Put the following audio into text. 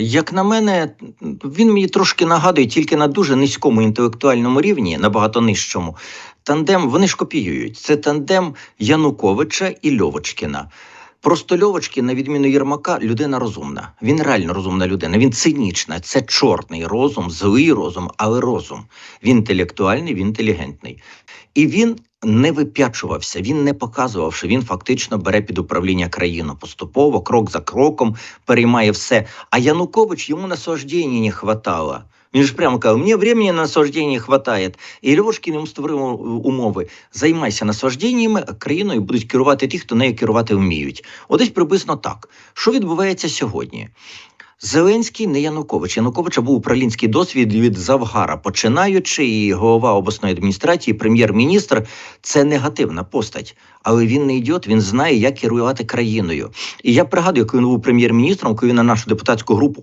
Як на мене, він мені трошки нагадує тільки на дуже низькому інтелектуальному рівні, набагато нижчому. Тандем вони ж копіюють. Це тандем Януковича і Льовочкіна. Просто Льовочкін, на відміну Єрмака, людина розумна. Він реально розумна людина. Він цинічна. Це чорний розум, злий розум, але розум. Він інтелектуальний, він інтелігентний. І він не вип'ячувався, він не показував, що він фактично бере під управління країну поступово, крок за кроком, переймає все. А Янукович йому наслаждення не хватало. Він ж прямо казав, мені времени на наслаждення хватає. І Львовшкін йому створив умови. Займайся наслажденнями, а країною будуть керувати ті, хто нею керувати вміють. От приблизно так. Що відбувається сьогодні? Зеленський не Янукович. Януковича був управлінський досвід від Завгара, починаючи, і голова обласної адміністрації, прем'єр-міністр це негативна постать. Але він не ідіот, він знає, як керувати країною. І я пригадую, коли він був прем'єр-міністром, коли він на нашу депутатську групу